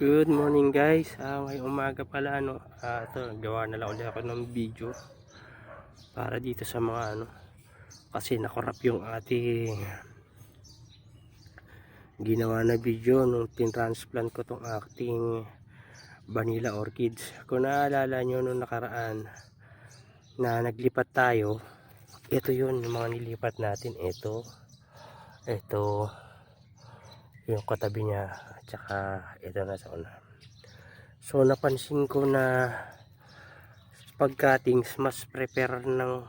Good morning guys. Ah, ngayong umaga pala ano. Ah, gawa na lang ulit ako ng video para dito sa mga ano kasi nakorap yung ating ginawa na video nung tinransplant ko tong ating vanilla orchids. Kung naalala nyo nung nakaraan na naglipat tayo, ito yun yung mga nilipat natin. Ito, ito, yung katabi niya at saka ito na sa una. So napansin ko na pagkatings mas prepare ng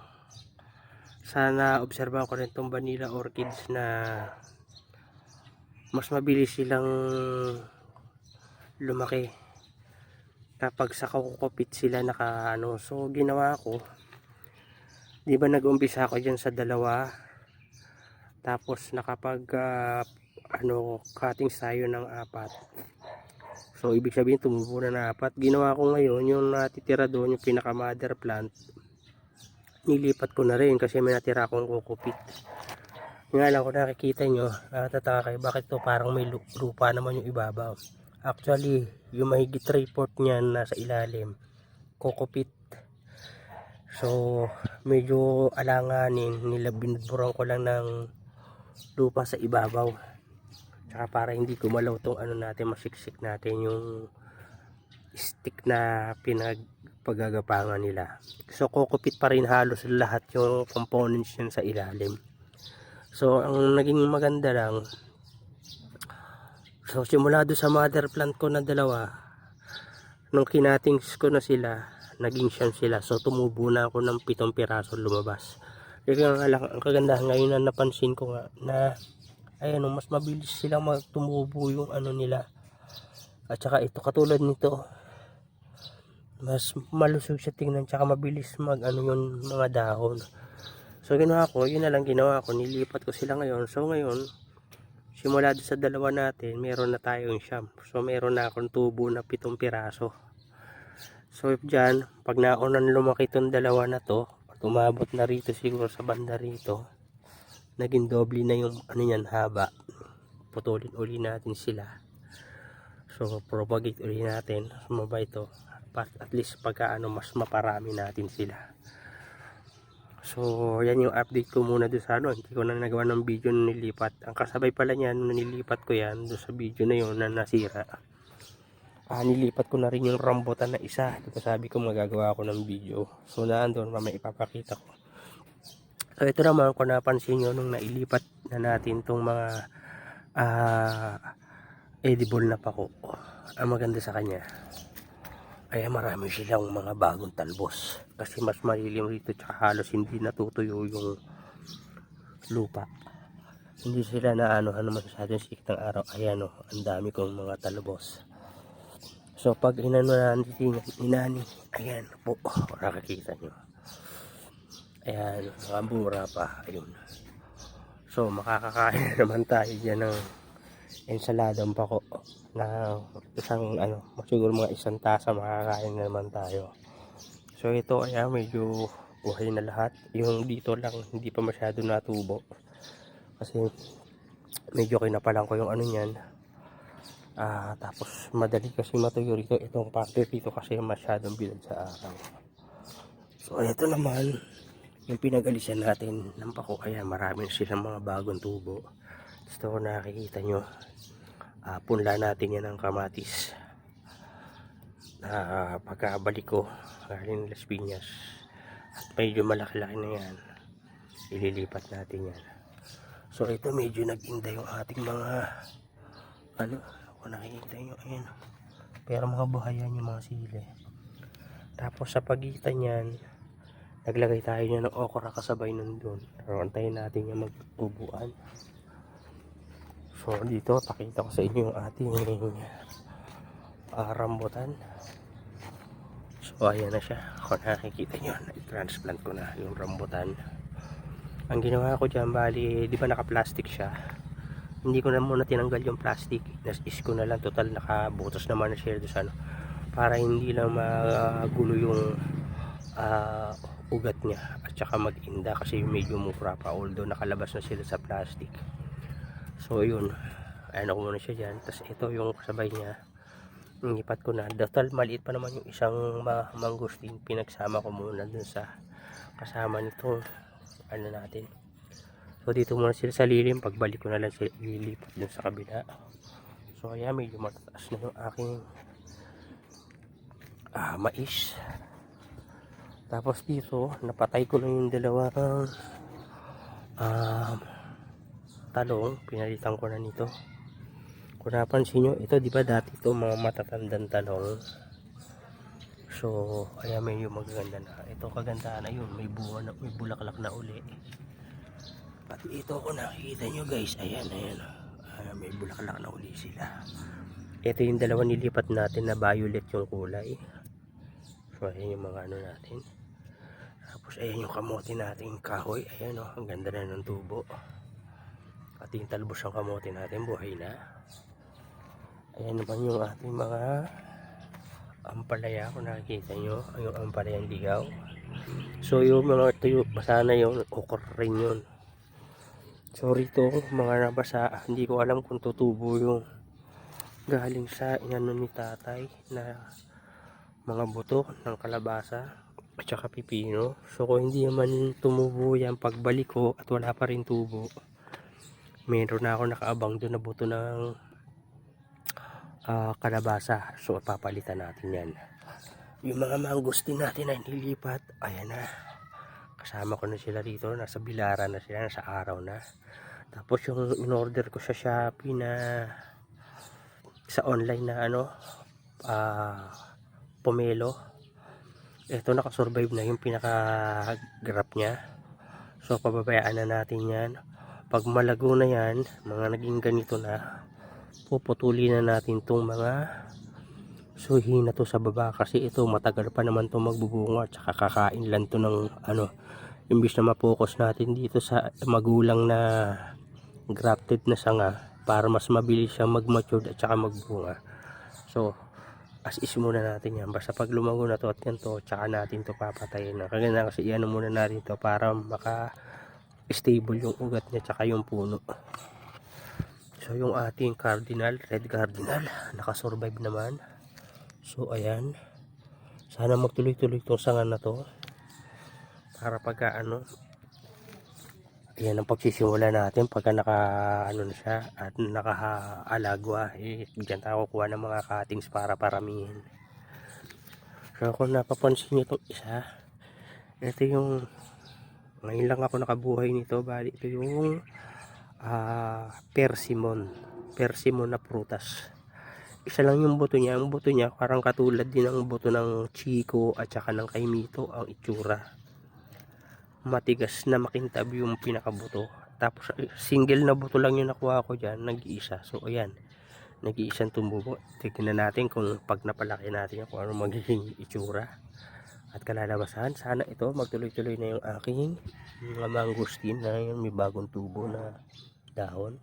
sana obserbahan ko rin tong vanilla orchids na mas mabilis silang lumaki. Kapag sa kukupit sila naka ano. So ginawa ko. Di ba nag-umpisa ako dyan sa dalawa? Tapos nakapag ah, ano cuttings tayo ng apat. So ibig sabihin tumubo na na apat. Ginawa ko ngayon yung natitira doon yung pinaka mother plant nilipat ko na rin kasi may natira akong kukupit nga lang kung nakikita nyo nakatataka kayo bakit to? Parang may lu- lupa naman yung ibabaw. Actually yung mahigit report niyan nasa ilalim kukupit so medyo alanganin nila binudburan ko lang ng lupa sa ibabaw Tsaka para hindi gumalaw tong ano natin, masiksik natin yung stick na pinagpagagapangan nila. So kukupit pa rin halos lahat yung components yan sa ilalim. So ang naging maganda lang, so simula doon sa mother plant ko na dalawa, nung kinatings ko na sila, naging siyam sila. So tumubo na ako ng pitong piraso lumabas. Kaya lang, ang kagandahan ngayon na napansin ko nga na ayan oh, mas mabilis silang magtumubo yung ano nila. At saka ito katulad nito mas malusog siya tingnan tsaka mabilis mag ano yung mga dahon. So ginawa ko yun na lang ginawa ko nilipat ko sila ngayon. So ngayon simula sa dalawa natin meron na tayong siyam. So meron na akong tubo na pitong piraso. So dyan pag naunan lumaki itong dalawa na to tumabot na rito siguro sa banda rito naging doble na yung ano yan haba. Putulin uli natin sila. So propagate uli natin. Sumaba ito Pat- at least pagka ano mas maparami natin sila. So yan yung update ko muna doon sa ano. Hindi ko na nagawa ng video na nilipat. Ang kasabay pala niyan nung nilipat ko yan doon sa video na yun na nasira. Ah, nilipat ko na rin yung rambutan na isa. Dito sabi ko magagawa ako ng video. So naandun mamaya ipapakita ko So ito naman kung napansin nyo nung nailipat na natin tong mga ah, edible na pako. Ang maganda sa kanya ay marami silang mga bagong talbos. Kasi mas malilim rito tsaka halos hindi natutuyo yung lupa. Hindi sila na ano ano masyado yung sikit ng araw. Ayan o, ang dami kong mga talbos. So pag inano na natin inani, ayan po, nakakita nyo. Ayan, mga mura pa. Ayun. So, makakakain na naman tayo dyan ng ensaladang pako na isang ano, siguro mga isang tasa makakain na naman tayo. So, ito ayan, medyo buhay na lahat. Yung dito lang, hindi pa masyado natubo. Kasi, medyo kinapalan ko yung ano niyan. Ah, tapos, madali kasi matuyo rito. Itong parte dito kasi masyadong bilad sa araw. So, ito naman, yung pinagalisan natin ng pako ayan marami silang mga bagong tubo. Gusto ko nakikita nyo uh, punla natin yan ng kamatis. Na uh, pagkabalik ko galing Las Piñas. At medyo malaki-laki na yan. Ililipat natin yan. So ito medyo nag-inda yung ating mga ano kung nakikita nyo ayan. Pero mga buhayan yung mga sili. Tapos sa pagitan yan naglagay tayo niya ng okra kasabay nun doon pero antayin natin yung magtubuan so dito pakita ko sa inyo yung ating uh, rambutan so ayan na siya. Kung nakikita nyo na-transplant ko na yung rambutan. Ang ginawa ko dyan bali di ba naka plastic siya? Hindi ko na muna tinanggal yung plastic. Nas-is ko na lang. Total nakabutos naman na siya doon sa ano. Para hindi lang magulo yung ah, ugat niya at saka mag-inda kasi medyo mukra pa although nakalabas na sila sa plastic so yun ayan ako muna siya dyan tapos ito yung kasabay niya Nilipat ko na. Total, maliit pa naman yung isang ma mangustin. Pinagsama ko muna dun sa kasama nitong ano natin. So, dito muna sila sa lilim. Pagbalik ko na lang sila ililipat dun sa kabila. So, ayan, medyo matataas na yung aking ah, mais. Tapos dito, napatay ko na yung dalawang um, talong. Pinalitan ko na nito. Kung napansin nyo, ito di ba dati ito mga matatandang talong. So, kaya medyo magaganda na. Ito kagandahan ayun, may buwan na, may bulaklak na uli. Pati ito kung nakikita nyo guys, ayan, ayan. Ah, may bulaklak na uli sila. Ito yung dalawa nilipat natin na violet yung kulay. So, ayan yung mga ano natin. Tapos, ayan yung kamote natin kahoy. Ayan o, ang ganda na ng tubo. At yung talbos ng kamote natin, buhay na. Ayan naman yung ating mga ampalaya kung nakikita nyo. Yung ampalayang ligaw. So yung mga tuyo, basa na yun. Okra rin yun. So rito, mga nabasa, hindi ko alam kung tutubo yung galing sa inano ni tatay na mga buto ng kalabasa at saka pipino. So kung hindi naman tumubo yan pagbalik ko at wala pa rin tubo, meron na ako nakaabang doon na buto ng ah, kalabasa. So, papalitan natin yan. Yung mga mangustin natin na nilipat, ayan na. Kasama ko na sila rito. Nasa bilaran na sila. Nasa araw na. Tapos yung in-order ko sa Shopee na sa online na ano, ah, pomelo. Ito nakasurvive na yung pinaka-grap niya. So, pababayaan na natin yan. Pag malago na yan, mga naging ganito na, puputulin na natin tong mga suhi na to sa baba kasi ito matagal pa naman to magbubunga at saka kakain lang to ng ano imbis na mapokus natin dito sa magulang na grafted na sanga para mas mabilis siyang mag-mature at saka magbunga so as is muna natin yan basta pag lumago na to at yan to tsaka natin to papatayin na kaya na kasi iyan muna natin to para maka stable yung ugat niya tsaka yung puno So yung ating cardinal, red cardinal, nakasurvive naman. So ayan. Sana magtuloy-tuloy itong sanga na to. Para pagka ano, ayan ang pagsisimula natin pagka naka ano na siya at nakaalagwa eh diyan tayo kukuha ng mga cuttings para paramihin. So kung napapansin niyo itong isa, ito yung ngayon lang ako nakabuhay nito, bali ito yung ah persimmon. Persimmon na prutas. Isa lang yung buto niya. Ang buto niya parang katulad din ng buto ng chico at saka ng kaimito ang itsura matigas na makintab yung pinakabuto. Tapos eh, single na buto lang yung nakuha ko dyan nag-iisa. So ayan. Nag-iisang tumubo. Tignan natin kung pag napalaki natin kung ano magiging itsura at kalalabasan. Sana ito magtuloy-tuloy na yung aking mga mangustin na yun may bagong tubo na dahon.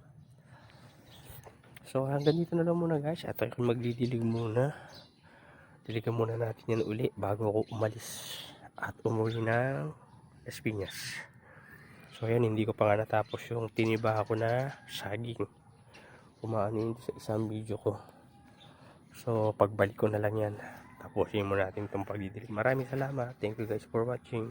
So hanggang dito na lang muna guys. At ako magdidilig muna. Diligan muna natin yan uli bago ako umalis at umuwi ng Espinas. So ayan hindi ko pa nga natapos yung tiniba ko na saging. Kumaano yun sa isang video ko. So pagbalik ko na lang yan. Tapusin mo natin itong pagdidilig. Maraming salamat. Thank you guys for watching